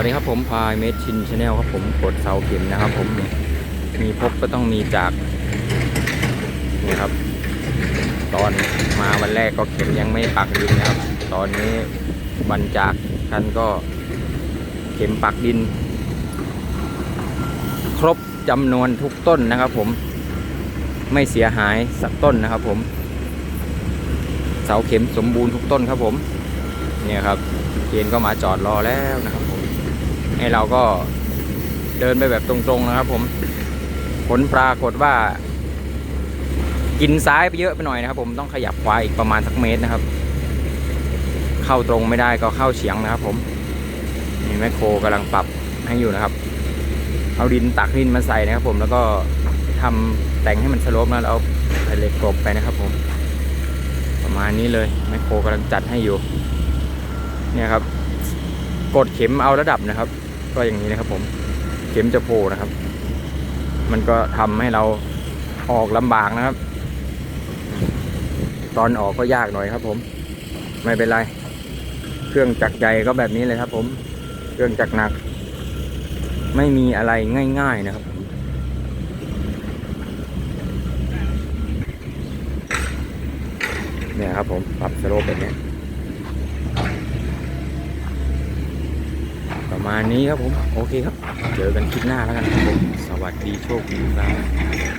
วัสดีครับผมพายเมดชินชาแนลครับผมกดเสาเข็มนะครับ ผมนี่มีพบก็ต้องมีจากนี่ครับ ตอนมาวันแรกก็เข็มยังไม่ปักดินนะครับ ตอนนี้วันจากท่านก็เข็มปักดิน ครบจำนวนทุกต้นนะครับ ผมไม่เสียหายสักต้นนะครับ ผม เสาเข็มสมบูรณ์ทุกต้นครับผม เนี่ยครับเกณฑ์ก็มาจอดรอแล้วนะครับผม ให้เราก็เดินไปแบบตรงๆนะครับ ผม ผลปรากฏว่า กินซ้ายไปเยอะไปหน่อยนะครับ ผมต้องขยับขวาอีกประมาณสักเมตรนะครับ เข้าตรงไม่ได้ก็เข้าเฉียงนะครับ ผมนี่แมคโครกำลังปรับให้อยู่นะครับ เอาดินตักดินมาใส่นะครับ ผมแล้วก็ทำแต่งให้มันสโลปแล้วเอาเหล็กกลบไปนะครับ ผม ประมาณนี้เลยแมคโครกำลังจัดให้อยู่ เนี่ยครับ กดเข็มเอาระดับนะครับ ก็อย่างนี้นะครับผมเข็มจะโผล่นะครับ มันก็ทำให้เราออกลำบากนะครับ ตอนออกก็ยากหน่อยครับ ผม ไม่เป็นไร เครื่องจักรใหญ่ก็แบบนี้เลยครับ ผม เครื่องจักรหนัก ไม่มีอะไรง่าย ๆนะครับเนี่ยครับผมปรับสโลปแบบนี้ มาณนี้ครับผม โอเคครับ เจอกันคลิปหน้าแล้วกันครับผม สวัสดีโชคดีครับ